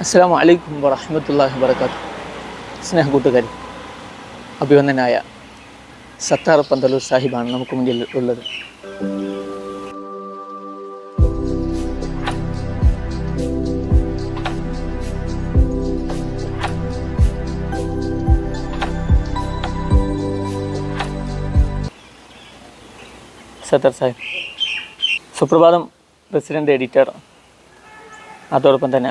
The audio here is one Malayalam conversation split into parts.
അസ്സാം വലൈക്കും വറഹമത്തല്ലാഹി വർക്കാത്തു സ്നേഹ കൂട്ടുകാരി അഭിവന്ദനായ സത്താർ പന്തലൂർ സാഹിബാണ് നമുക്ക് മുന്നിൽ ഉള്ളത്. സത്താർ സാഹിബ് സുപ്രഭാതം പ്രസിഡന്റ് എഡിറ്റർ അതോടൊപ്പം തന്നെ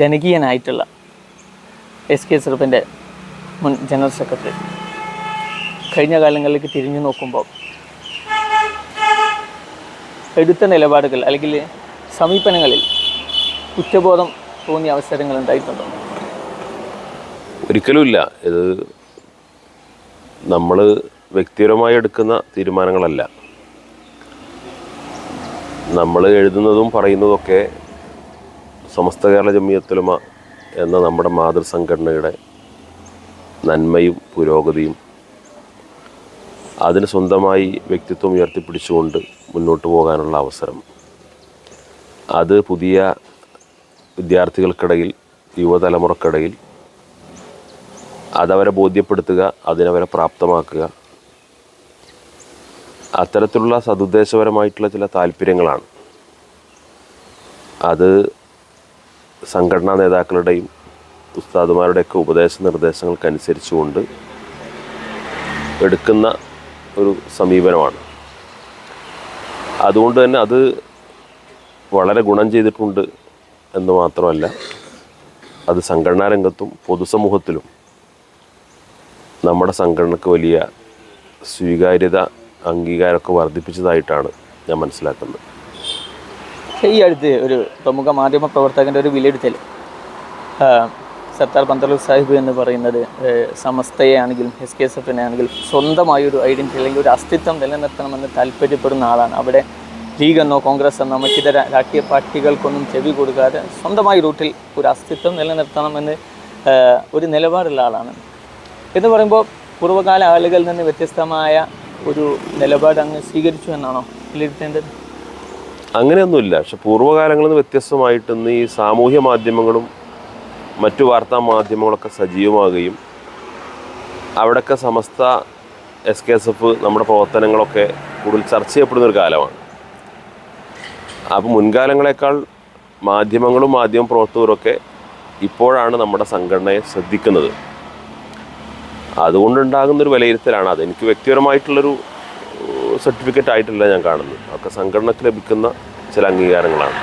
ജനകീയനായിട്ടുള്ള എസ് കെ സെറുപ്പിന്റെ മുൻ ജനറൽ സെക്രട്ടറി. കഴിഞ്ഞ കാലങ്ങളിലേക്ക് തിരിഞ്ഞു നോക്കുമ്പോൾ എടുത്ത നിലപാടുകൾ അല്ലെങ്കിൽ സമീപനങ്ങളിൽ കുറ്റബോധം തോന്നിയ അവസരങ്ങൾ ഉണ്ടായിട്ടുണ്ടോ? ഒരിക്കലുമില്ല ഇത് നമ്മൾ വ്യക്തിപരമായി എടുക്കുന്ന തീരുമാനങ്ങളല്ല. നമ്മൾ എഴുതുന്നതും പറയുന്നതൊക്കെ സമസ്ത കേരള ജമിയത്തുലമ എന്ന നമ്മുടെ മാതൃസംഘടനയുടെ നന്മയും പുരോഗതിയും അതിന് സ്വന്തമായി വ്യക്തിത്വം ഉയർത്തിപ്പിടിച്ചുകൊണ്ട് മുന്നോട്ട് പോകാനുള്ള അവസരം. അത് പുതിയ വിദ്യാർത്ഥികൾക്കിടയിൽ യുവതലമുറക്കിടയിൽ അതവരെ ബോധ്യപ്പെടുത്തുക അതിനവരെ പ്രാപ്തമാക്കുക. അത്തരത്തിലുള്ള സതുദ്ദേശപരമായിട്ടുള്ള ചില താല്പര്യങ്ങളാണ്. അത് സംഘടനാ നേതാക്കളുടെയും ഉസ്താദുമാരുടെയൊക്കെ ഉപദേശ നിർദ്ദേശങ്ങൾക്കനുസരിച്ചുകൊണ്ട് എടുക്കുന്ന ഒരു സമീപനമാണ്. അതുകൊണ്ട് തന്നെ അത് വളരെ ഗുണം ചെയ്തിട്ടുണ്ട് എന്ന് മാത്രമല്ല അത് സംഘടനാ രംഗത്തും പൊതുസമൂഹത്തിലും നമ്മുടെ സംഘടനക്ക് വലിയ സ്വീകാര്യത അംഗീകാരമൊക്കെ വർദ്ധിപ്പിച്ചതായിട്ടാണ് ഞാൻ മനസ്സിലാക്കുന്നത്. ഈ അടുത്ത് ഒരു പ്രമുഖ മാധ്യമ പ്രവർത്തകന്റെ ഒരു വിലയിരുത്തൽ. സർദാർ പന്തലൂർ സാഹിബ് എന്ന് പറയുന്നത് സമസ്തയെ ആണെങ്കിലും എസ് കെ എസ് എഫിനെ ആണെങ്കിലും സ്വന്തമായ ഒരു ഐഡന്റി അല്ലെങ്കിൽ ഒരു അസ്തിത്വം നിലനിർത്തണമെന്ന് താല്പര്യപ്പെടുന്ന ആളാണ്. അവിടെ ലീഗ് എന്നോ കോൺഗ്രസ് എന്നോ മറ്റിതര രാഷ്ട്രീയ പാർട്ടികൾക്കൊന്നും ചെവി കൊടുക്കാതെ സ്വന്തമായ റൂട്ടിൽ ഒരു അസ്തിത്വം നിലനിർത്തണമെന്ന് ഒരു നിലപാടുള്ള ആളാണ്. എന്ന് പറയുമ്പോൾ പൂർവകാല ആളുകളിൽ നിന്ന് വ്യത്യസ്തമായ ഒരു നിലപാട് അങ്ങ് സ്വീകരിച്ചു എന്നാണോ വിലയിരുത്തേണ്ടത്? അങ്ങനെയൊന്നുമില്ല. പക്ഷെ പൂർവകാലങ്ങളിൽ നിന്ന് വ്യത്യസ്തമായിട്ട് ഇന്ന് ഈ സാമൂഹ്യ മാധ്യമങ്ങളും മറ്റു വാർത്താ മാധ്യമങ്ങളൊക്കെ സജീവമാകുകയും അവിടെയൊക്കെ Samastha S K S F നമ്മുടെ പ്രവർത്തനങ്ങളൊക്കെ കൂടുതൽ ചർച്ച ചെയ്യപ്പെടുന്ന ഒരു കാലമാണ്. അപ്പോൾ മുൻകാലങ്ങളെക്കാൾ മാധ്യമങ്ങളും മാധ്യമ പ്രവർത്തകരൊക്കെ ഇപ്പോഴാണ് നമ്മുടെ സംഘടനയെ ശ്രദ്ധിക്കുന്നത്. അതുകൊണ്ടുണ്ടാകുന്നൊരു വിലയിരുത്തലാണ്. അത് എനിക്ക് വ്യക്തിപരമായിട്ടുള്ളൊരു സർട്ടിഫിക്കറ്റ് ആയിട്ടല്ല ഞാൻ കാണുന്നത്. അതൊക്കെ സംഘടനയ്ക്ക് ലഭിക്കുന്ന ചില അംഗീകാരങ്ങളാണ്.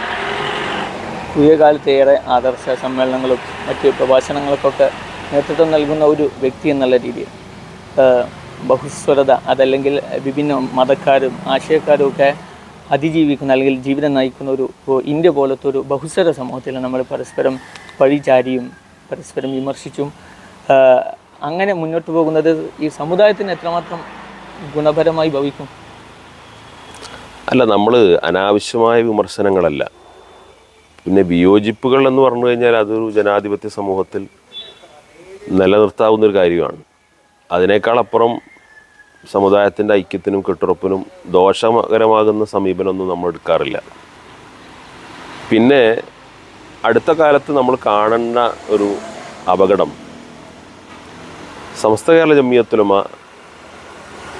പുതിയ കാലത്ത് ഏറെ ആദർശ സമ്മേളനങ്ങളും മറ്റ് പ്രഭാഷണങ്ങൾക്കൊക്കെ നേതൃത്വം നൽകുന്ന ഒരു വ്യക്തി എന്നുള്ള രീതിയിൽ ബഹുസ്വരത അതല്ലെങ്കിൽ വിഭിന്ന മതക്കാരും ആശയക്കാരും ഒക്കെ അതിജീവിക്കുന്ന അല്ലെങ്കിൽ ജീവിതം നയിക്കുന്ന ഒരു ഇന്ത്യ പോലത്തെ ഒരു ബഹുസ്വര സമൂഹത്തിൽ നമ്മൾ പരസ്പരം പഴിചാരിയും പരസ്പരം വിമർശിച്ചും അങ്ങനെ മുന്നോട്ട് പോകുന്നത് ഈ സമുദായത്തിന് എത്രമാത്രം ഗുണപരമായി ഭവിക്കും? അല്ല നമ്മൾ അനാവശ്യമായ വിമർശനങ്ങളല്ല. പിന്നെ വിയോജിപ്പുകൾ എന്ന് പറഞ്ഞു കഴിഞ്ഞാൽ അതൊരു ജനാധിപത്യ സമൂഹത്തിൽ നിലനിർത്താവുന്നൊരു കാര്യമാണ്. അതിനേക്കാൾ അപ്പുറം സമുദായത്തിന്റെ ഐക്യത്തിനും കെട്ടുറപ്പിനും ദോഷകരമാകുന്ന സമീപനമൊന്നും നമ്മൾ എടുക്കാറില്ല. പിന്നെ അടുത്ത കാലത്ത് നമ്മൾ കാണുന്ന ഒരു അപകടം. സമസ്ത കേരള ജമിയത്തുലമ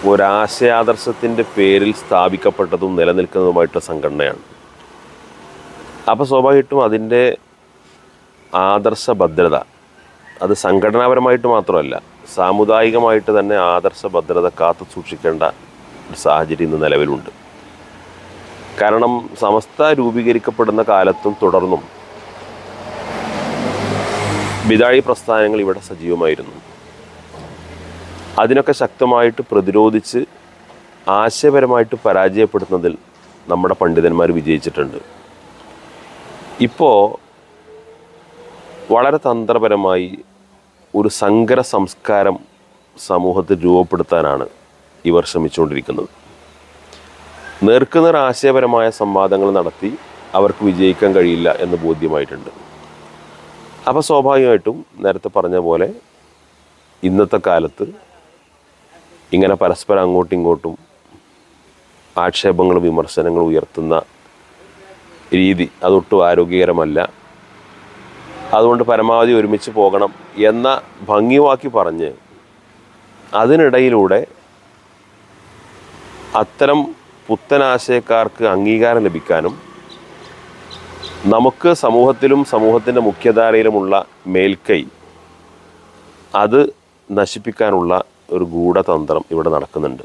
ഒരാശയാദർശത്തിന്റെ പേരിൽ സ്ഥാപിക്കപ്പെട്ടതും നിലനിൽക്കുന്നതുമായിട്ടുള്ള സംഘടനയാണ്. അപ്പോൾ സ്വാഭാവികമായിട്ടും അതിന്റെ ആദർശ ഭദ്രത അത് സംഘടനാപരമായിട്ട് മാത്രമല്ല സാമുദായികമായിട്ട് തന്നെ ആദർശ ഭദ്രത കാത്തു സൂക്ഷിക്കേണ്ട ഒരു സാഹചര്യം ഇന്ന് നിലവിലുണ്ട്. കാരണം സമസ്ത രൂപീകരിക്കപ്പെടുന്ന കാലത്തും തുടർന്നും ബിദാഴി പ്രസ്ഥാനങ്ങൾ ഇവിടെ സജീവമായിരുന്നു. അതിനൊക്കെ ശക്തമായിട്ട് പ്രതിരോധിച്ച് ആശയപരമായിട്ട് പരാജയപ്പെടുത്തുന്നതിൽ നമ്മുടെ പണ്ഡിതന്മാർ വിജയിച്ചിട്ടുണ്ട്. ഇപ്പോൾ വളരെ തന്ത്രപരമായി ഒരു സങ്കര സംസ്കാരം സമൂഹത്തിൽ രൂപപ്പെടുത്താനാണ് ഇവർ ശ്രമിച്ചുകൊണ്ടിരിക്കുന്നത്. നേർക്കുനേർ ആശയപരമായ സംവാദങ്ങൾ നടത്തി അവർക്ക് വിജയിക്കാൻ കഴിയില്ല എന്ന് ബോധ്യമായിട്ടുണ്ട്. അപ്പോൾ സ്വാഭാവികമായിട്ടും നേരത്തെ പറഞ്ഞ പോലെ ഇന്നത്തെ കാലത്ത് ഇങ്ങനെ പരസ്പരം അങ്ങോട്ടും ഇങ്ങോട്ടും ആക്ഷേപങ്ങളും വിമർശനങ്ങളും ഉയർത്തുന്ന രീതി അതൊട്ടും ആരോഗ്യകരമല്ല. അതുകൊണ്ട് പരമാവധി ഒരുമിച്ച് പോകണം എന്ന ഭംഗിവാക്കി പറഞ്ഞ് അതിനിടയിലൂടെ അത്തരം പുത്തനാശയക്കാർക്ക് അംഗീകാരം ലഭിക്കാനും നമുക്ക് സമൂഹത്തിലും സമൂഹത്തിന്റെ മുഖ്യധാരയിലുമുള്ള മേൽക്കൈ അത് നശിപ്പിക്കാനുള്ള ഒരു ഗൂഢതന്ത്രം ഇവിടെ നടക്കുന്നുണ്ട്.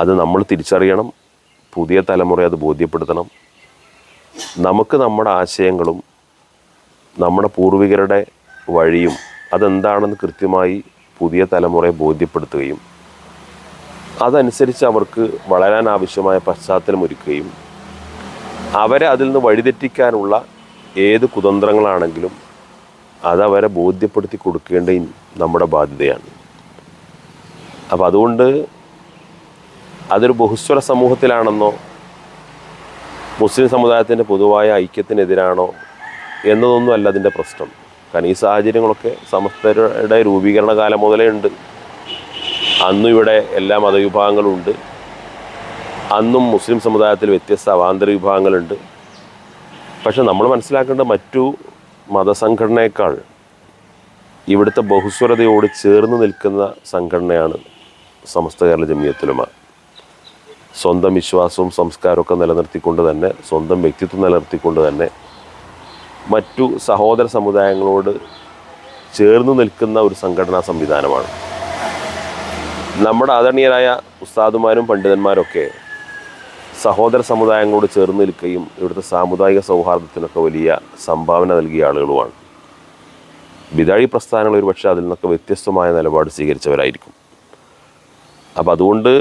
അത് നമ്മൾ തിരിച്ചറിയണം പുതിയ തലമുറയെ അത് ബോധ്യപ്പെടുത്തണം. നമുക്ക് നമ്മുടെ ആശയങ്ങളും നമ്മുടെ പൂർവികരുടെ വഴിയും അതെന്താണെന്ന് കൃത്യമായി പുതിയ തലമുറയെ ബോധ്യപ്പെടുത്തുകയും അതനുസരിച്ച് അവർക്ക് വളരാൻ ആവശ്യമായ പശ്ചാത്തലം ഒരുക്കുകയും അവരെ അതിൽ നിന്ന് വഴിതെറ്റിക്കാനുള്ള ഏത് കുതന്ത്രങ്ങളാണെങ്കിലും അതവരെ ബോധ്യപ്പെടുത്തി കൊടുക്കേണ്ട നമ്മുടെ ബാധ്യതയാണ്. അപ്പം അതുകൊണ്ട് അതൊരു ബഹുസ്വര സമൂഹത്തിലാണെന്നോ മുസ്ലിം സമുദായത്തിന്റെ പൊതുവായ ഐക്യത്തിനെതിരാണോ എന്നതൊന്നും അല്ല അതിന്റെ പ്രശ്നം. കാരണം ഈ സാഹചര്യങ്ങളൊക്കെ സമസ്തരുടെ രൂപീകരണ കാലം മുതലേ ഉണ്ട്. അന്നും ഇവിടെ എല്ലാ മതവിഭാഗങ്ങളും ഉണ്ട് അന്നും മുസ്ലിം സമുദായത്തിൽ വ്യത്യസ്ത അവാന്തര വിഭാഗങ്ങളുണ്ട്. പക്ഷെ നമ്മൾ മനസ്സിലാക്കേണ്ട മറ്റു മതസംഘടനയേക്കാൾ ഇവിടുത്തെ ബഹുസ്വരതയോട് ചേർന്ന് നിൽക്കുന്ന സംഘടനയാണ് സമസ്ത കേരള ജമിയത്തുലമ. സ്വന്തം വിശ്വാസവും സംസ്കാരമൊക്കെ നിലനിർത്തിക്കൊണ്ട് തന്നെ സ്വന്തം വ്യക്തിത്വം നിലനിർത്തിക്കൊണ്ട് തന്നെ മറ്റു സഹോദര സമുദായങ്ങളോട് ചേർന്ന് നിൽക്കുന്ന ഒരു സംഘടനാ സംവിധാനമാണ്. നമ്മുടെ ആദരണീയരായ ഉസ്താദുമാരും പണ്ഡിതന്മാരൊക്കെ സഹോദര സമുദായങ്ങളോട് ചേർന്ന് നിൽക്കുകയും ഇവിടുത്തെ സാമുദായിക സൗഹാർദ്ദത്തിനൊക്കെ വലിയ സംഭാവന നൽകിയ ആളുകളുമാണ്. ബിദാഴി പ്രസ്ഥാനങ്ങൾ ഒരുപക്ഷെ അതിൽ നിന്നൊക്കെ വ്യത്യസ്തമായ നിലപാട് സ്വീകരിച്ചവരായിരിക്കും. അപ്പം അതുകൊണ്ട്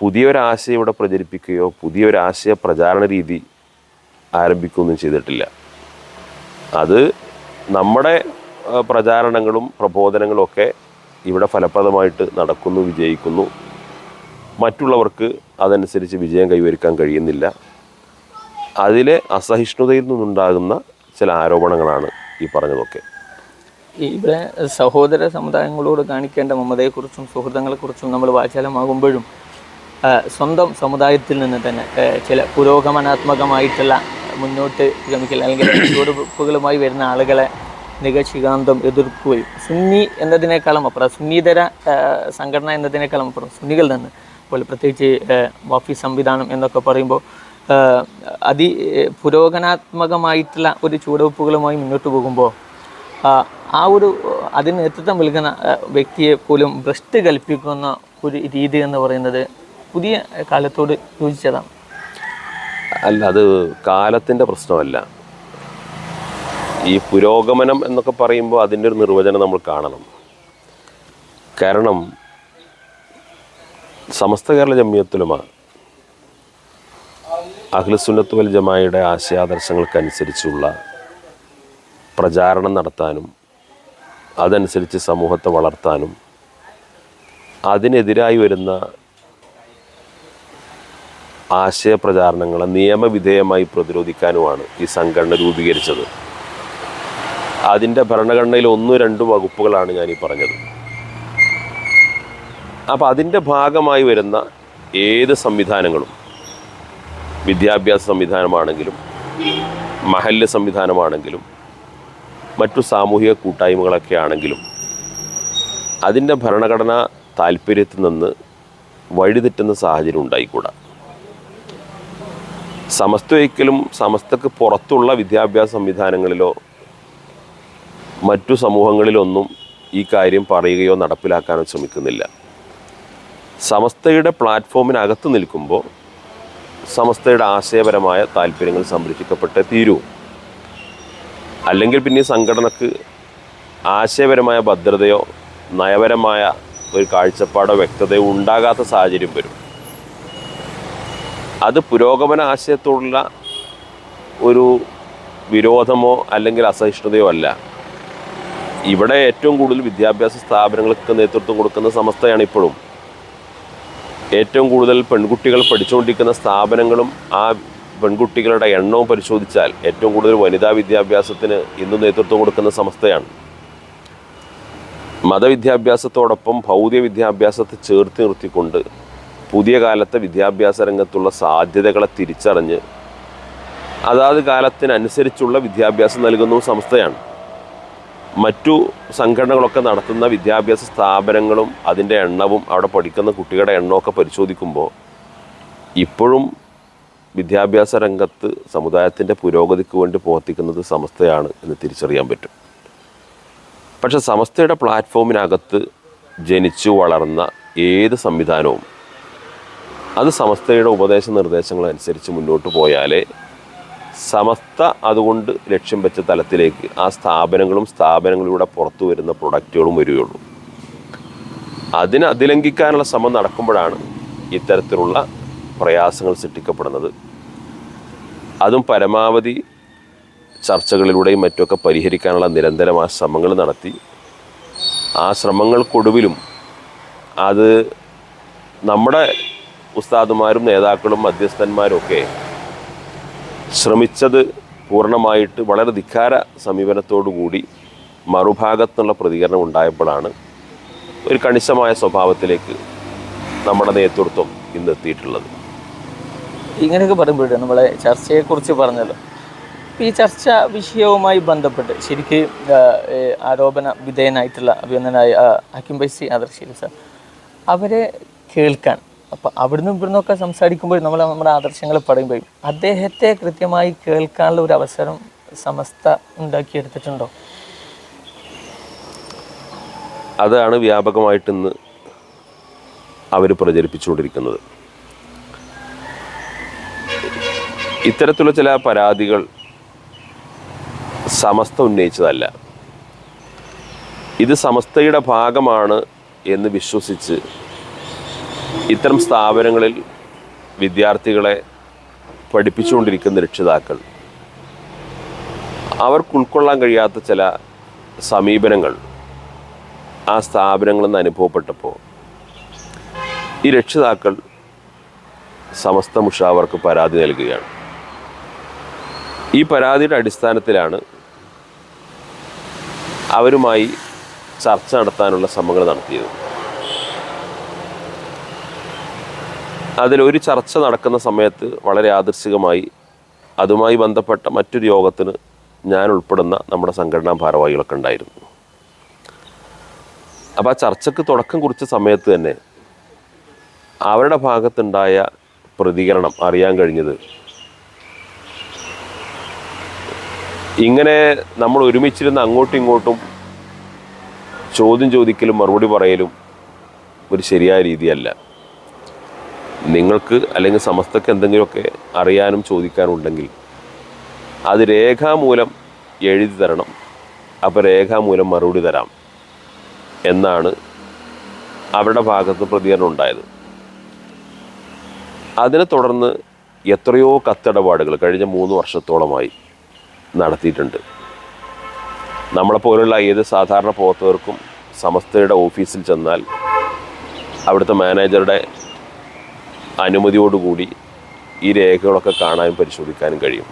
പുതിയൊരാശയം ഇവിടെ പ്രചരിപ്പിക്കുകയോ പുതിയൊരാശയ പ്രചാരണ രീതി ആരംഭിക്കുകയൊന്നും ചെയ്തിട്ടില്ല. അത് നമ്മുടെ പ്രചാരണങ്ങളും പ്രബോധനങ്ങളും ഒക്കെ ഇവിടെ ഫലപ്രദമായിട്ട് നടക്കുന്നു വിജയിക്കുന്നു. മറ്റുള്ളവർക്ക് അതനുസരിച്ച് വിജയം കൈവരിക്കാൻ കഴിയുന്നില്ല. അതിലെ അസഹിഷ്ണുതയിൽ നിന്നുണ്ടാകുന്ന ചില ആരോപണങ്ങളാണ് ഈ പറഞ്ഞതൊക്കെ. ഇവിടെ സഹോദര സമുദായങ്ങളോട് കാണിക്കേണ്ട മമതയെക്കുറിച്ചും സുഹൃത്തുക്കളെക്കുറിച്ചും നമ്മൾ വാചാലമാകുമ്പോഴും സ്വന്തം സമുദായത്തിൽ നിന്ന് തന്നെ ചില പുരോഗമനാത്മകമായിട്ടുള്ള മുന്നോട്ട് ഗമിക്കൽ അല്ലെങ്കിൽ ചുവടുവെപ്പുകളുമായി വരുന്ന ആളുകളെ നികശികാന്തം എതിർക്കുകയും സുന്നി എന്നതിനേക്കാളും അപ്പുറം സുന്നീതര സംഘടന എന്നതിനേക്കാളും അപ്പുറം സുന്നികൾ തന്നെ അപ്പോൾ പ്രത്യേകിച്ച് ഓഫീസ് സംവിധാനം എന്നൊക്കെ പറയുമ്പോൾ അതി പുരോഗനാത്മകമായിട്ടുള്ള ഒരു ചുവടുവെപ്പുകളുമായി മുന്നോട്ട് പോകുമ്പോൾ ആ, ആ ഒരു അതിന് നേതൃത്വം നൽകുന്ന വ്യക്തിയെ പോലും ഭ്രഷ്ട് കൽപ്പിക്കുന്ന ഒരു രീതി എന്ന് പറയുന്നത് പുതിയ കാലത്തോട് യോജിച്ചതാണ്. അല്ല അത് കാലത്തിന്റെ പ്രശ്നമല്ല. ഈ പുരോഗമനം എന്നൊക്കെ പറയുമ്പോൾ അതിന്റെ ഒരു നിർവചനം നമ്മൾ കാണണം. കാരണം സമസ്ത കേരള ജമ്മിയത്തിലുമാണ് അഖിലസുന്നത്ത് വൽ ജമായയുടെ ആശയാദർശങ്ങൾക്കനുസരിച്ചുള്ള പ്രചാരണം നടത്താനും അതനുസരിച്ച് സമൂഹത്തെ വളർത്താനും അതിനെതിരായി വരുന്ന ആശയപ്രചാരണങ്ങളെ നിയമവിധേയമായി പ്രതിരോധിക്കാനുമാണ് ഈ സംഘടന രൂപീകരിച്ചത്. അതിന്റെ ഭരണഘടനയിൽ ഒന്നു രണ്ട് വകുപ്പുകളാണ് ഞാൻ ഈ പറഞ്ഞത്. അപ്പോൾ അതിന്റെ ഭാഗമായി വരുന്ന ഏത് സംവിധാനങ്ങളും വിദ്യാഭ്യാസ സംവിധാനമാണെങ്കിലും മഹല്ല് സംവിധാനമാണെങ്കിലും മറ്റു സാമൂഹിക കൂട്ടായ്മകളൊക്കെ ആണെങ്കിലും അതിന്റെ ഭരണഘടന താല്പര്യത്തിൽ നിന്ന് വഴിതെറ്റുന്ന സാഹചര്യം ഉണ്ടായിക്കൂടാ. സമസ്തയ്ക്കലും സമസ്തക്ക് പുറത്തുള്ള വിദ്യാഭ്യാസ സംവിധാനങ്ങളിലോ മറ്റു സമൂഹങ്ങളിലൊന്നും ഈ കാര്യം പറയുകയോ നടപ്പിലാക്കാനോ ശ്രമിക്കുന്നില്ല. സമസ്തയുടെ പ്ലാറ്റ്ഫോമിനകത്ത് നിൽക്കുമ്പോൾ സമസ്തയുടെ ആശയപരമായ താല്പര്യങ്ങൾ സംരക്ഷിക്കപ്പെട്ടേ തീരൂ. അല്ലെങ്കിൽ പിന്നെ സംഘടനക്ക് ആശയപരമായ ഭദ്രതയോ നയപരമായ ഒരു കാഴ്ചപ്പാടോ വ്യക്തതയോ ഉണ്ടാകാത്ത സാഹചര്യം വരും. അത് പുരോഗമന ആശയത്തോടുള്ള ഒരു വിരോധമോ അല്ലെങ്കിൽ അസഹിഷ്ണുതയോ അല്ല. ഇവിടെ ഏറ്റവും കൂടുതൽ വിദ്യാഭ്യാസ സ്ഥാപനങ്ങൾക്ക് നേതൃത്വം കൊടുക്കുന്ന സമസ്തയാണ് ഇപ്പോഴും. ഏറ്റവും കൂടുതൽ പെൺകുട്ടികൾ പഠിച്ചുകൊണ്ടിരിക്കുന്ന സ്ഥാപനങ്ങളും ആ പെൺകുട്ടികളുടെ എണ്ണവും പരിശോധിച്ചാൽ ഏറ്റവും കൂടുതൽ വനിതാ വിദ്യാഭ്യാസത്തിന് ഇന്ന് നേതൃത്വം കൊടുക്കുന്ന സംസ്ഥയാണ്. മതവിദ്യാഭ്യാസത്തോടൊപ്പം ഭൗതിക വിദ്യാഭ്യാസത്തെ ചേർത്ത് നിർത്തിക്കൊണ്ട് പുതിയ കാലത്തെ വിദ്യാഭ്യാസ രംഗത്തുള്ള സാധ്യതകളെ തിരിച്ചറിഞ്ഞ് അതാത് കാലത്തിനനുസരിച്ചുള്ള വിദ്യാഭ്യാസം നൽകുന്ന സംസ്ഥയാണ്. മറ്റു സംഘടനകളൊക്കെ നടത്തുന്ന വിദ്യാഭ്യാസ സ്ഥാപനങ്ങളും അതിന്റെ എണ്ണവും അവിടെ പഠിക്കുന്ന കുട്ടികളുടെ എണ്ണമൊക്കെ പരിശോധിക്കുമ്പോൾ ഇപ്പോഴും വിദ്യാഭ്യാസ രംഗത്ത് സമുദായത്തിന്റെ പുരോഗതിക്ക് വേണ്ടി പ്രവർത്തിക്കുന്നത് സമസ്തയാണ് എന്ന് തിരിച്ചറിയാൻ പറ്റും. പക്ഷെ സമസ്തയുടെ പ്ലാറ്റ്ഫോമിനകത്ത് ജനിച്ചു വളർന്ന ഏത് സംവിധാനവും അത് സമസ്തയുടെ ഉപദേശ നിർദ്ദേശങ്ങൾ അനുസരിച്ച് മുന്നോട്ട് പോയാലേ സമസ്ത അതുകൊണ്ട് ലക്ഷ്യം വെച്ച തലത്തിലേക്ക് ആ സ്ഥാപനങ്ങളും സ്ഥാപനങ്ങളിലൂടെ പുറത്തു വരുന്ന പ്രൊഡക്റ്റുകളും വരികയുള്ളൂ. അതിനെ അതിലംഘിക്കാനുള്ള ശ്രമം നടക്കുമ്പോഴാണ് ഇത്തരത്തിലുള്ള പ്രയാസങ്ങൾ സൃഷ്ടിക്കപ്പെടുന്നത്. അതും പരമാവധി ചർച്ചകളിലൂടെയും മറ്റുമൊക്കെ പരിഹരിക്കാനുള്ള നിരന്തരമായ ശ്രമങ്ങൾ നടത്തി. ആ ശ്രമങ്ങൾക്കൊടുവിലും അത് നമ്മുടെ ഉസ്താദുമാരും നേതാക്കളും മധ്യസ്ഥന്മാരും ഒക്കെ ശ്രമിച്ചത് പൂർണമായിട്ട് വളരെ ധിക്കാര സമീപനത്തോടു കൂടി മറുഭാഗത്തുനിന്നുള്ള പ്രതികരണം ഉണ്ടായപ്പോഴാണ് ഒരു കണിശമായ സ്വഭാവത്തിലേക്ക് നമ്മുടെ നേതൃത്വം ഇന്ന് എത്തിയിട്ടുള്ളത് ഇങ്ങനെയൊക്കെ പറയുമ്പോഴേ നമ്മളെ ചർച്ചയെക്കുറിച്ച് പറഞ്ഞല്ലോ ഈ ചർച്ച വിഷയവുമായി ബന്ധപ്പെട്ട് ശരിക്ക് ആരോപണ വിധേയനായിട്ടുള്ള അഭിനന്ദനായ അക്കിംബൈസി ആദർശീൽ സാർ അവരെ കേൾക്കാൻ അപ്പം അവിടുന്ന് ഇവിടുന്നൊക്കെ സംസാരിക്കുമ്പോൾ നമ്മൾ നമ്മുടെ ആദർശങ്ങൾ പറയുമ്പോൾ അദ്ദേഹത്തെ കൃത്യമായി കേൾക്കാനുള്ള ഒരു അവസരം സമസ്ത ഉണ്ടാക്കിയെടുത്തിട്ടുണ്ടോ? അതാണ് വ്യാപകമായിട്ട് ഇന്ന് അവർ പ്രചരിപ്പിച്ചുകൊണ്ടിരിക്കുന്നത്. ഇത്തരത്തിലുള്ള ചില പരാതികൾ സമസ്ത ഉന്നയിച്ചതല്ല. ഇത് സമസ്തയുടെ ഭാഗമാണ് എന്ന് വിശ്വസിച്ച് ഇത്തരം സ്ഥാപനങ്ങളിൽ വിദ്യാർത്ഥികളെ പഠിപ്പിച്ചുകൊണ്ടിരിക്കുന്ന രക്ഷിതാക്കൾ അവർക്ക് ഉൾക്കൊള്ളാൻ കഴിയാത്ത ചില സമീപനങ്ങൾ ആ സ്ഥാപനങ്ങളിൽ നിന്ന് അനുഭവപ്പെട്ടപ്പോൾ ഈ രക്ഷിതാക്കൾ സമസ്ത മുഷാവർക്ക് പരാതി നൽകുകയാണ്. ഈ പരാതിയുടെ അടിസ്ഥാനത്തിലാണ് അവരുമായി ചർച്ച നടത്താനുള്ള ശ്രമങ്ങൾ നടത്തിയത്. അതിലൊരു ചർച്ച നടക്കുന്ന സമയത്ത് വളരെ ആദർശികമായി അതുമായി ബന്ധപ്പെട്ട മറ്റൊരു യോഗത്തിന് ഞാൻ ഉൾപ്പെടുന്ന നമ്മുടെ സംഘടനാ ഭാരവാഹികളൊക്കെ ഉണ്ടായിരുന്നു. അപ്പോൾ ആ ചർച്ചയ്ക്ക് തുടക്കം കുറിച്ച സമയത്ത് തന്നെ അവരുടെ ഭാഗത്തുണ്ടായ പ്രതികരണം അറിയാൻ കഴിഞ്ഞത് ഇങ്ങനെ നമ്മൾ ഒരുമിച്ചിരുന്ന് അങ്ങോട്ടും ഇങ്ങോട്ടും ചോദ്യം ചോദിക്കലും മറുപടി പറയലും ഒരു ശരിയായ രീതിയല്ല. നിങ്ങൾക്ക് അല്ലെങ്കിൽ സമസ്തക്ക് എന്തെങ്കിലുമൊക്കെ അറിയാനും ചോദിക്കാനും ഉണ്ടെങ്കിൽ അത് രേഖാമൂലം എഴുതി തരണം. അപ്പോൾ രേഖാമൂലം മറുപടി തരാം എന്നാണ് അവരുടെ ഭാഗത്ത് പ്രതികരണം ഉണ്ടായത്. അതിനെ തുടർന്ന് എത്രയോ കത്തിടപാടുകൾ കഴിഞ്ഞ മൂന്ന് വർഷത്തോളമായി നടത്തിയിട്ടുണ്ട്. നമ്മളെപ്പോലുള്ള ഏത് സാധാരണ പ്രവർത്തകർക്കും സമസ്തയുടെ ഓഫീസിൽ ചെന്നാൽ അവിടുത്തെ മാനേജറുടെ അനുമതിയോടുകൂടി ഈ രേഖകളൊക്കെ കാണാനും പരിശോധിക്കാനും കഴിയും.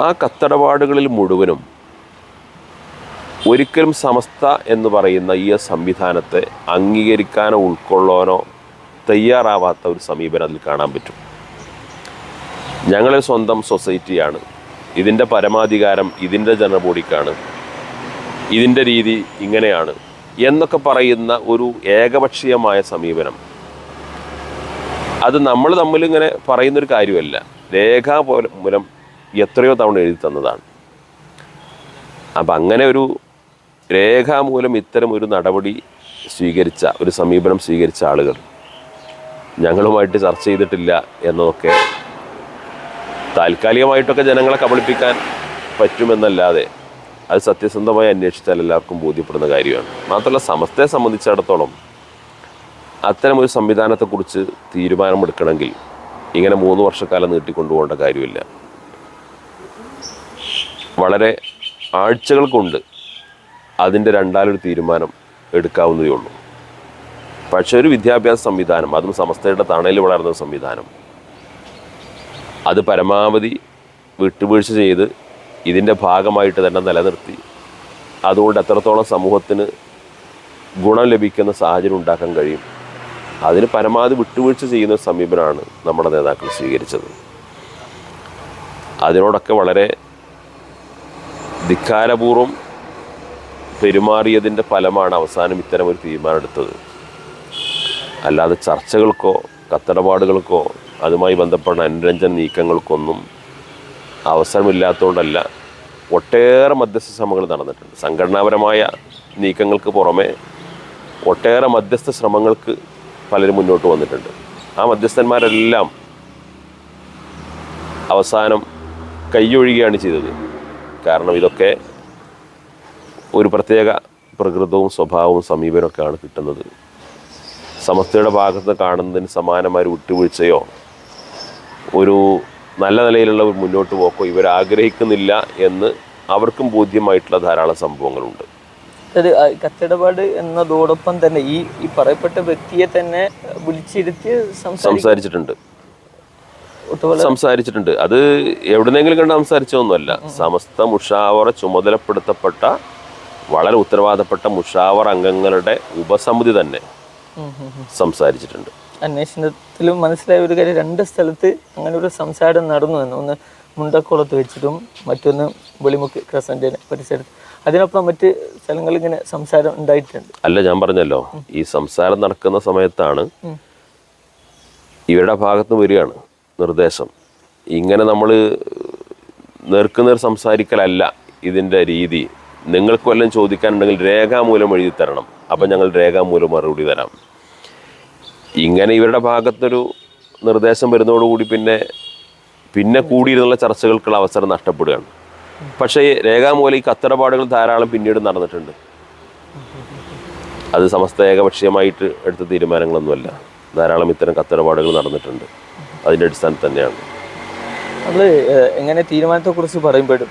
ആ കത്തടപാടുകളിൽ മുഴുവനും ഒരിക്കലും സമസ്ത എന്ന് പറയുന്ന ഈ സംവിധാനത്തെ അംഗീകരിക്കാനോ ഉൾക്കൊള്ളാനോ തയ്യാറാവാത്ത ഒരു സമീപനം അതിൽ കാണാൻ പറ്റും. ഞങ്ങളെ സ്വന്തം സൊസൈറ്റിയാണ്. ഇതിന്റെ പരമാധികാരം ഇതിന്റെ ജനബോഡിക്കാണ്. ഇതിന്റെ രീതി ഇങ്ങനെയാണ് എന്നൊക്കെ പറയുന്ന ഒരു ഏകപക്ഷീയമായ സമീപനം. അത് നമ്മൾ തമ്മിൽ ഇങ്ങനെ പറയുന്നൊരു കാര്യമല്ല. രേഖാ മൂലം എത്രയോ തവണ എഴുതി തന്നതാണ്. അപ്പം അങ്ങനെ ഒരു രേഖാമൂലം ഇത്തരം ഒരു നടപടി സ്വീകരിച്ച ഒരു സമീപനം സ്വീകരിച്ച ആളുകൾ ഞങ്ങളുമായിട്ട് ചർച്ച ചെയ്തിട്ടില്ല എന്നതൊക്കെ താൽക്കാലികമായിട്ടൊക്കെ ജനങ്ങളെ കബളിപ്പിക്കാൻ പറ്റുമെന്നല്ലാതെ അത് സത്യസന്ധമായി അന്വേഷിച്ചാൽ എല്ലാവർക്കും ബോധ്യപ്പെടുന്ന കാര്യമാണ്. മാത്രമല്ല സമസ്തയെ സംബന്ധിച്ചിടത്തോളം അത്തരം ഒരു സംവിധാനത്തെക്കുറിച്ച് തീരുമാനമെടുക്കണമെങ്കിൽ ഇങ്ങനെ മൂന്ന് വർഷക്കാലം നീട്ടിക്കൊണ്ടുപോകേണ്ട കാര്യമില്ല. വളരെ ആഴ്ചകൾ കൊണ്ട് അതിന്റെ രണ്ടാലൊരു തീരുമാനം എടുക്കാവുന്നതേ ഉള്ളൂ. പക്ഷേ ഒരു വിദ്യാഭ്യാസ സംവിധാനം അതും സമസ്തയുടെ തണലിൽ വളർന്ന സംവിധാനം അത് പരമാവധി വിട്ടുവീഴ്ച ചെയ്ത് ഇതിന്റെ ഭാഗമായിട്ട് തന്നെ നിലനിർത്തി അതുകൊണ്ട് എത്രത്തോളം സമൂഹത്തിന് ഗുണം ലഭിക്കുന്ന സാഹചര്യം ഉണ്ടാക്കാൻ കഴിയും അതിന് പരമാവധി വിട്ടുവീഴ്ച ചെയ്യുന്ന സമീപനമാണ് നമ്മുടെ നേതാക്കൾ സ്വീകരിച്ചത്. അതിനോടൊക്കെ വളരെ ധിക്കാരപൂർവം പെരുമാറിയതിന്റെ ഫലമാണ് അവസാനം ഇത്തരം ഒരു തീരുമാനമെടുത്തത്. അല്ലാതെ ചർച്ചകൾക്കോ കത്തടപാടുകൾക്കോ അതുമായി ബന്ധപ്പെട്ട അനുരഞ്ജന നീക്കങ്ങൾക്കൊന്നും അവസരമില്ലാത്തതുകൊണ്ടല്ല ഒട്ടേറെ മധ്യസ്ഥ ശ്രമങ്ങൾ നടന്നിട്ടുണ്ട്. സംഘടനാപരമായ നീക്കങ്ങൾക്ക് പുറമെ ഒട്ടേറെ മധ്യസ്ഥ ശ്രമങ്ങൾക്ക് പലരും മുന്നോട്ട് വന്നിട്ടുണ്ട്. ആ മധ്യസ്ഥന്മാരെല്ലാം അവസാനം കൈയൊഴുകയാണ് ചെയ്തത്. കാരണം ഇതൊക്കെ ഒരു പ്രത്യേക പ്രകൃതവും സ്വഭാവവും സമീപനമൊക്കെയാണ് കിട്ടുന്നത്. സമസ്തയുടെ ഭാഗത്ത് കാണുന്നതിന് സമാനമായ ഒരു വിട്ടുവീഴ്ചയോ ഒരു നല്ല നിലയിലുള്ള ഒരു മുന്നോട്ട് പോക്കോ ഇവർ ആഗ്രഹിക്കുന്നില്ല എന്ന് അവർക്കും ബോധ്യമായിട്ടുള്ള ധാരാളം സംഭവങ്ങളുണ്ട്. കത്തിടപാട് എന്നതോടൊപ്പം തന്നെ ഈ ഈ പറയപ്പെട്ട വ്യക്തിയെ തന്നെ വിളിച്ചിരുത്തി സംസാരിച്ചിട്ടുണ്ട്. സംസാരിച്ചിട്ടുണ്ട്. അത് എവിടുന്നെങ്കിലും കണ്ട് സംസാരിച്ചൊന്നുമല്ല സമസ്ത മുഷാവറ ചുമതലപ്പെടുത്തപ്പെട്ട വളരെ ഉത്തരവാദപ്പെട്ട മുഷാവർ അംഗങ്ങളുടെ ഉപസമിതി തന്നെ. സംസാരിച്ചിട്ടുണ്ട്. അന്വേഷണത്തിലും മനസ്സിലായ ഒരു കാര്യം രണ്ട് സ്ഥലത്ത് അങ്ങനെ ഒരു സംസാരം നടന്നു എന്ന് ഒന്ന് മുണ്ടക്കുളത്ത് വെച്ചിട്ടും മറ്റൊന്ന് വെളിമുക്ക് ക്രസന്റിനെ പരിസരത്ത്. അതിനപ്പുറം മറ്റ് സ്ഥലങ്ങളിൽ ഇങ്ങനെ സംസാരം ഉണ്ടായിട്ടുണ്ട്. അല്ല ഞാൻ പറഞ്ഞല്ലോ. ഈ സംസാരം നടക്കുന്ന സമയത്താണ് ഇവരുടെ ഭാഗത്ത് വരികയാണ് നിർദ്ദേശം. ഇങ്ങനെ നമ്മൾ നേർക്കുനേർ സംസാരിക്കലല്ല ഇതിന്റെ രീതി. നിങ്ങൾക്ക് വല്ലതും ചോദിക്കാനുണ്ടെങ്കിൽ രേഖാമൂലം എഴുതി തരണം. അപ്പം ഞങ്ങൾ രേഖാമൂലം മറുപടി തരാം. ഇങ്ങനെ ഇവരുടെ ഭാഗത്തൊരു നിർദ്ദേശം വരുന്നതോടുകൂടി പിന്നെ പിന്നെ കൂടിയിരുന്നുള്ള ചർച്ചകൾക്കുള്ള അവസരം നഷ്ടപ്പെടുകയാണ്. പക്ഷേ രേഖാമൂലം ഈ കത്തടപാടുകൾ ധാരാളം പിന്നീട് നടന്നിട്ടുണ്ട്. അത് സമസ്ത ഏകപക്ഷീയമായിട്ട് എടുത്ത തീരുമാനങ്ങളൊന്നുമല്ല. ധാരാളം ഇത്തരം കത്തിടപാടുകൾ നടന്നിട്ടുണ്ട്. അതിന്റെ അടിസ്ഥാനത്തിൽ തന്നെയാണ്. നമ്മൾ എങ്ങനെ തീരുമാനത്തെക്കുറിച്ച് പറയുമ്പോഴും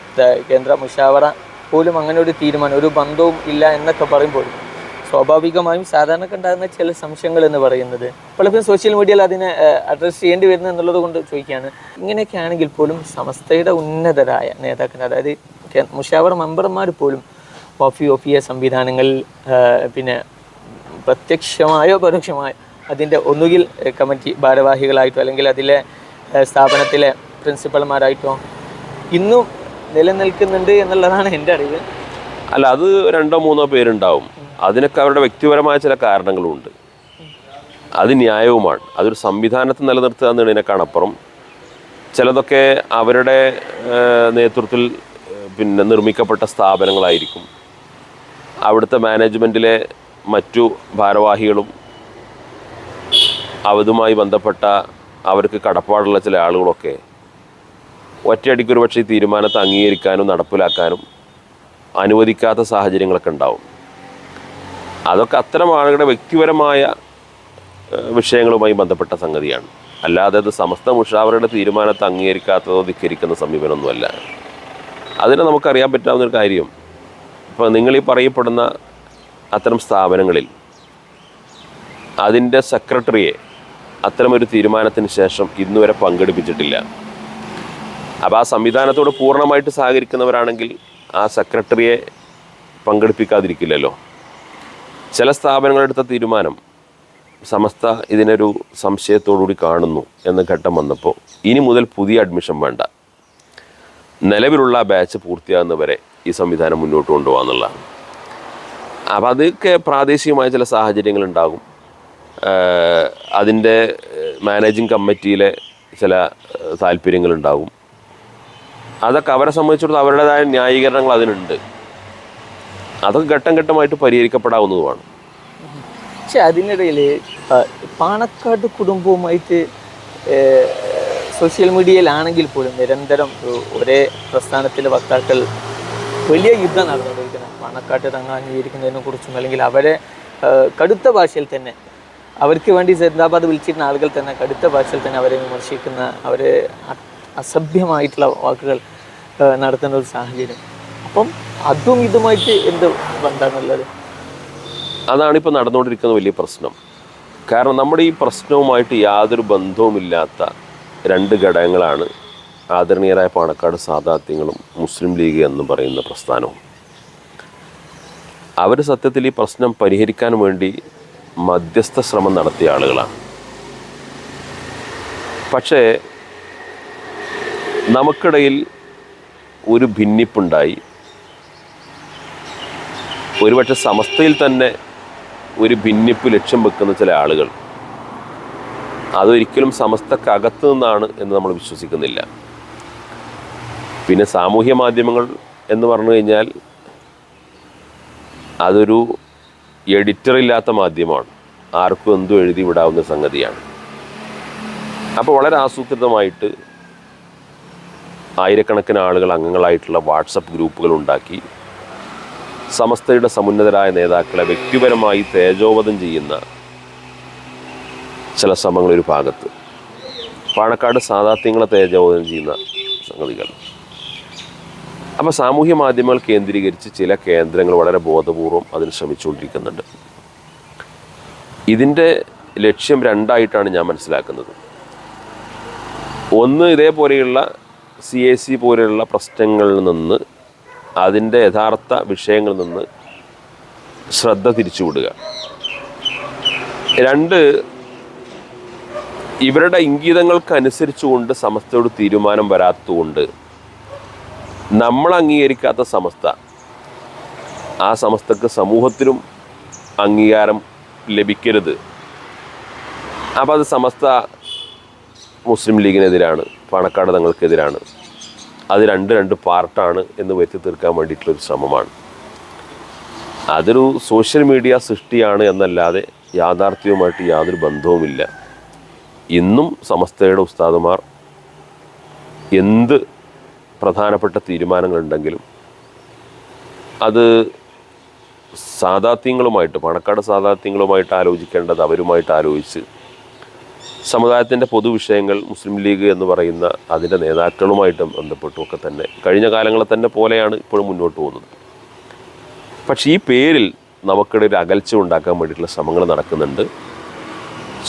കേന്ദ്ര മുഷാവറ പോലും അങ്ങനെ ഒരു തീരുമാനം ഒരു ബന്ധവും ഇല്ല എന്നൊക്കെ പറയുമ്പോഴും സ്വാഭാവികമായും സാധാരണക്ക് ഉണ്ടാകുന്ന ചില സംശയങ്ങൾ എന്ന് പറയുന്നത്. പലപ്പോഴും സോഷ്യൽ മീഡിയയിൽ അതിനെ അഡ്രസ്സ് ചെയ്യേണ്ടി വരുന്നു എന്നുള്ളത് കൊണ്ട് ചോദിക്കുകയാണ്. ഇങ്ങനെയൊക്കെ ആണെങ്കിൽ പോലും സമസ്തയുടെ ഉന്നതരായ നേതാക്കൾ അതായത് മുഷാവർ മെമ്പർമാർ പോലും ഓഫി ഓഫിയ സംവിധാനങ്ങളിൽ പിന്നെ പ്രത്യക്ഷമായോ പരോക്ഷമായോ അതിന്റെ ഒന്നുകിൽ കമ്മിറ്റി ഭാരവാഹികളായിട്ടോ അല്ലെങ്കിൽ അതിലെ സ്ഥാപനത്തിലെ പ്രിൻസിപ്പൽമാരായിട്ടോ ഇന്നും നിലനിൽക്കുന്നുണ്ട് എന്നുള്ളതാണ് എന്റെ അറിവ്. അല്ല അത് രണ്ടോ മൂന്നോ പേരുണ്ടാവും. അതിനൊക്കെ അവരുടെ വ്യക്തിപരമായ ചില കാരണങ്ങളുമുണ്ട് അത് ന്യായവുമാണ്. അതൊരു സംവിധാനത്തെ നിലനിർത്തുക എന്നതിനേക്കാണപ്പുറം ചിലതൊക്കെ അവരുടെ നേതൃത്വത്തിൽ പിന്നെ നിർമ്മിക്കപ്പെട്ട സ്ഥാപനങ്ങളായിരിക്കും. അവിടുത്തെ മാനേജ്മെന്റിലെ മറ്റു ഭാരവാഹികളും അവതുമായി ബന്ധപ്പെട്ട അവർക്ക് കടപ്പാടുള്ള ചില ആളുകളൊക്കെ ഒറ്റയടിക്കൊരു പക്ഷേ ഈ തീരുമാനത്തെ അംഗീകരിക്കാനും നടപ്പിലാക്കാനും അനുവദിക്കാത്ത സാഹചര്യങ്ങളൊക്കെ ഉണ്ടാവും. അതൊക്കെ അത്തരം ആളുകളുടെ വ്യക്തിപരമായ വിഷയങ്ങളുമായി ബന്ധപ്പെട്ട സംഗതിയാണ്. അല്ലാതെ അത് സമസ്ത മുഷാവരുടെ തീരുമാനത്തെ അംഗീകരിക്കാത്തതോ ധിക്കരിക്കുന്ന സമീപനമൊന്നുമല്ല അതിനെ നമുക്കറിയാൻ പറ്റാവുന്ന ഒരു കാര്യം ഇപ്പോൾ നിങ്ങളീ പറയപ്പെടുന്ന അത്തരം സ്ഥാപനങ്ങളിൽ അതിന്റെ സെക്രട്ടറിയെ അത്തരമൊരു തീരുമാനത്തിന് ശേഷം ഇന്നുവരെ പങ്കെടുപ്പിച്ചിട്ടില്ല. അപ്പോൾ ആ സംവിധാനത്തോട് പൂർണമായിട്ട് സഹകരിക്കുന്നവരാണെങ്കിൽ ആ സെക്രട്ടറിയെ പങ്കെടുപ്പിക്കാതിരിക്കില്ലല്ലോ. ചില സ്ഥാപനങ്ങളെടുത്ത തീരുമാനം സമസ്ത ഇതിനൊരു സംശയത്തോടുകൂടി കാണുന്നു എന്ന ഘട്ടം വന്നപ്പോൾ ഇനി മുതൽ പുതിയ അഡ്മിഷൻ വേണ്ട. നിലവിലുള്ള ബാച്ച് പൂർത്തിയാകുന്നവരെ ഈ സംവിധാനം മുന്നോട്ട് കൊണ്ടുപോകാന്നുള്ളതാണ്. അപ്പോൾ അതൊക്കെ പ്രാദേശികമായ ചില സാഹചര്യങ്ങളുണ്ടാകും അതിന്റെ മാനേജിങ് കമ്മിറ്റിയിലെ ചില താല്പര്യങ്ങളുണ്ടാകും അതൊക്കെ അവരെ സംബന്ധിച്ചിടത്തോളം അവരുടേതായ ന്യായീകരണങ്ങൾ അതിനുണ്ട്. അതൊക്കെ ഘട്ടം ഘട്ടമായിട്ട് പരിഹരിക്കപ്പെടാവുന്നതുമാണ്. പക്ഷെ അതിനിടയിൽ പാണക്കാട് കുടുംബവുമായിട്ട് സോഷ്യൽ മീഡിയയിലാണെങ്കിൽ പോലും നിരന്തരം ഒരേ പ്രസ്ഥാനത്തിലെ വക്താക്കൾ വലിയ യുദ്ധം നടന്നുകൊണ്ടിരിക്കുന്നത്. പാണക്കാട്ട് തങ്ങ അംഗീകരിക്കുന്നതിനെ കുറിച്ചും അല്ലെങ്കിൽ അവരെ കടുത്ത ഭാഷയിൽ തന്നെ അവർക്ക് വേണ്ടി സിന്ദാബാദ് വിളിച്ചിരുന്ന ആളുകൾ തന്നെ കടുത്ത ഭാഷയിൽ തന്നെ അവരെ വിമർശിക്കുന്ന അവരെ അസഭ്യമായിട്ടുള്ള വാക്കുകൾ നടത്തുന്ന ഒരു സാഹചര്യം. അപ്പം അതും ഇതുമായിട്ട് എന്ത് ബന്ധമാണുള്ളത് അതാണ് ഇപ്പോൾ നടന്നുകൊണ്ടിരിക്കുന്ന വലിയ പ്രശ്നം. കാരണം നമ്മുടെ ഈ പ്രശ്നവുമായിട്ട് യാതൊരു ബന്ധവുമില്ലാത്ത രണ്ട് ഘടകങ്ങളാണ് ആദരണീയരായ പാണക്കാട് സാധാത്യങ്ങളും മുസ്ലിം ലീഗ് എന്ന് പറയുന്ന പ്രസ്ഥാനവും. അവർ സത്യത്തിൽ ഈ പ്രശ്നം പരിഹരിക്കാൻ വേണ്ടി മധ്യസ്ഥ ശ്രമം നടത്തിയ ആളുകളാണ്. പക്ഷേ നമുക്കിടയിൽ ഒരു ഭിന്നിപ്പുണ്ടായി. ഒരുപക്ഷെ സമസ്തയിൽ തന്നെ ഒരു ഭിന്നിപ്പ് ലക്ഷ്യം വെക്കുന്ന ചില ആളുകൾ. അതൊരിക്കലും സമസ്തക്കകത്ത് നിന്നാണ് എന്ന് നമ്മൾ വിശ്വസിക്കുന്നില്ല. പിന്നെ സാമൂഹ്യ മാധ്യമങ്ങൾ എന്ന് പറഞ്ഞു കഴിഞ്ഞാൽ അതൊരു എഡിറ്റർ ഇല്ലാത്ത മാധ്യമമാണ്. ആർക്കും എന്തും എഴുതി വിടാവുന്ന സംഗതിയാണ്. അപ്പോൾ വളരെ ആസൂത്രിതമായിട്ട് ആയിരക്കണക്കിന് ആളുകൾ അംഗങ്ങളായിട്ടുള്ള വാട്സപ്പ് ഗ്രൂപ്പുകൾ ഉണ്ടാക്കി സമസ്തയുടെ സമുന്നതരായ നേതാക്കളെ വ്യക്തിപരമായി തേജോവധം ചെയ്യുന്ന ചില ശ്രമങ്ങൾ ഒരു ഭാഗത്ത്. പാണക്കാട് സാധാത്യങ്ങളെ തേജോവധം ചെയ്യുന്ന സംഗതികൾ. അപ്പോൾ സാമൂഹ്യ മാധ്യമങ്ങൾ കേന്ദ്രീകരിച്ച് ചില കേന്ദ്രങ്ങൾ വളരെ ബോധപൂർവം അതിന് ശ്രമിച്ചുകൊണ്ടിരിക്കുന്നുണ്ട്. ഇതിന്റെ ലക്ഷ്യം രണ്ടായിട്ടാണ് ഞാൻ മനസ്സിലാക്കുന്നത്. ഒന്ന് ഇതേപോലെയുള്ള സി എ സി പോലെയുള്ള പ്രശ്നങ്ങളിൽ നിന്ന് അതിന്റെ യഥാർത്ഥ വിഷയങ്ങളിൽ നിന്ന് ശ്രദ്ധ തിരിച്ചുവിടുക. രണ്ട് ഇവരുടെ ഇംഗിതങ്ങൾക്കനുസരിച്ചുകൊണ്ട് സമസ്തയോട് തീരുമാനം വരാത്തതുകൊണ്ട് നമ്മൾ അംഗീകരിക്കാത്ത സമസ്ത ആ സമസ്തക്ക് സമൂഹത്തിലും അംഗീകാരം ലഭിക്കരുത്. അപ്പോൾ അത് സമസ്ത മുസ്ലിം ലീഗിനെതിരാണ് പാണക്കാട് തങ്ങൾക്കെതിരാണ്. അത് രണ്ട് രണ്ട് പാർട്ടാണ് എന്ന് വരുത്തി തീർക്കാൻ വേണ്ടിയിട്ടുള്ളൊരു ശ്രമമാണ്. അതൊരു സോഷ്യൽ മീഡിയ സൃഷ്ടിയാണ് എന്നല്ലാതെ യാഥാർത്ഥ്യവുമായിട്ട് യാതൊരു ബന്ധവുമില്ല. ഇന്നും സമസ്തയുടെ ഉസ്താദുമാർ എന്ത് പ്രധാനപ്പെട്ട തീരുമാനങ്ങളുണ്ടെങ്കിലും അത് സാധാത്യങ്ങളുമായിട്ട് പണക്കാട് സാധാത്യങ്ങളുമായിട്ട് ആലോചിക്കേണ്ടത് അവരുമായിട്ട് ആലോചിച്ച് സമുദായത്തിന്റെ പൊതുവിഷയങ്ങൾ മുസ്ലിം ലീഗ് എന്ന് പറയുന്ന അതിന്റെ നേതാക്കളുമായിട്ട് ബന്ധപ്പെട്ടുമൊക്കെ തന്നെ കഴിഞ്ഞ കാലങ്ങളെ തന്നെ പോലെയാണ് ഇപ്പോഴും മുന്നോട്ട് പോകുന്നത്. പക്ഷേ ഈ പേരിൽ നമുക്കിടെ ഒരു അകൽച്ച ഉണ്ടാക്കാൻ വേണ്ടിയിട്ടുള്ള ശ്രമങ്ങൾ നടക്കുന്നുണ്ട്.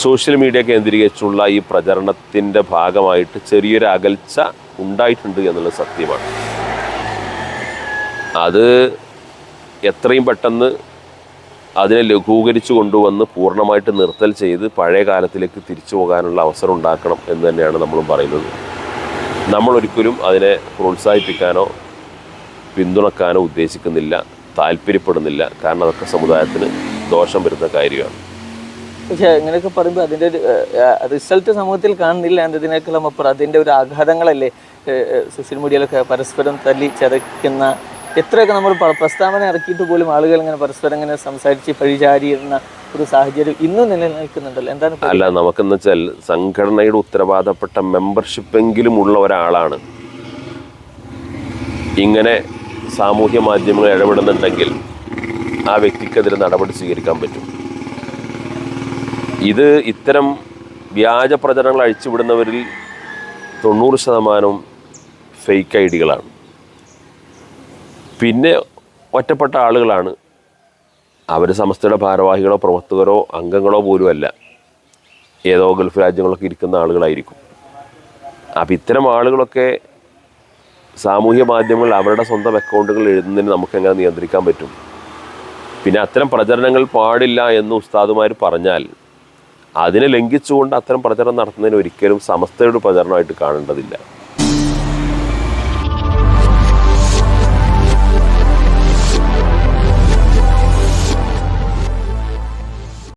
സോഷ്യൽ മീഡിയ കേന്ദ്രീകരിച്ചുള്ള ഈ പ്രചരണത്തിന്റെ ഭാഗമായിട്ട് ചെറിയൊരു അകൽച്ച ഉണ്ടായിട്ടുണ്ട് എന്നുള്ളത് സത്യമാണ്. അത് എത്രയും പെട്ടെന്ന് അതിനെ ലഘൂകരിച്ചു കൊണ്ടുവന്ന് പൂർണമായിട്ട് നിർത്തൽ ചെയ്ത് പഴയ കാലത്തിലേക്ക് തിരിച്ചു പോകാനുള്ള അവസരം ഉണ്ടാക്കണം എന്ന് തന്നെയാണ് നമ്മളും പറയുന്നത്. നമ്മളൊരിക്കലും അതിനെ പ്രോത്സാഹിപ്പിക്കാനോ പിന്തുണക്കാനോ ഉദ്ദേശിക്കുന്നില്ല താല്പര്യപ്പെടുന്നില്ല. കാരണം അതൊക്കെ സമുദായത്തിന് ദോഷം വരുന്ന കാര്യമാണ്. പക്ഷേ ഇങ്ങനെയൊക്കെ പറയുമ്പോൾ അതിന്റെ ഒരു റിസൾട്ട് സമൂഹത്തിൽ കാണുന്നില്ല എന്നതിനേക്കാളും അപ്പുറം അതിന്റെ ഒരു ആഘാതങ്ങളല്ലേ സോഷ്യൽ മീഡിയയിലൊക്കെ പരസ്പരം തല്ലി ചതയ്ക്കുന്ന എത്രയൊക്കെ നമ്മൾ പ്രസ്താവന ഇറക്കിയിട്ട് പോലും ആളുകൾ ഇങ്ങനെ പരസ്പരം ഇങ്ങനെ സംസാരിച്ച് പഴിചാരിയിരുന്ന ഒരു സാഹചര്യം ഇന്നും നിലനിൽക്കുന്നുണ്ടല്ലോ. എന്താണ് അല്ല നമുക്കെന്ന് വെച്ചാൽ സംഘടനയുടെ ഉത്തരവാദപ്പെട്ട മെമ്പർഷിപ്പെങ്കിലും ഉള്ള ഒരാളാണ്. ഇങ്ങനെ സാമൂഹ്യ മാധ്യമങ്ങൾ ഇടപെടുന്നുണ്ടെങ്കിൽ ആ വ്യക്തിക്കെതിരെ നടപടി സ്വീകരിക്കാൻ പറ്റും. ഇത് ഇത്തരം വ്യാജ പ്രചരണങ്ങൾ അഴിച്ചുവിടുന്നവരിൽ തൊണ്ണൂറ് ശതമാനവും ഫേക്ക് ഐ ഡികളാണ്. പിന്നെ ഒറ്റപ്പെട്ട ആളുകളാണ്. അവർ സമസ്തയുടെ ഭാരവാഹികളോ പ്രവർത്തകരോ അംഗങ്ങളോ പോലുമല്ല. ഏതോ ഗൾഫ് രാജ്യങ്ങളൊക്കെ ഇരിക്കുന്ന ആളുകളായിരിക്കും. അപ്പം ഇത്തരം ആളുകളൊക്കെ സാമൂഹ്യ മാധ്യമങ്ങളിൽ അവരുടെ സ്വന്തം അക്കൗണ്ടുകൾ എഴുതുന്നതിന് നമുക്ക് എങ്ങനെ നിയന്ത്രിക്കാൻ പറ്റും? പിന്നെ അത്തരം പ്രചരണങ്ങൾ പാടില്ല എന്ന് ഉസ്താദുമാർ പറഞ്ഞാൽ അതിനെ ലംഘിച്ചുകൊണ്ട് അത്തരം പ്രചരണം നടത്തുന്നതിന് ഒരിക്കലും സമസ്തയുടെ പ്രചരണമായിട്ട് കാണേണ്ടതില്ല.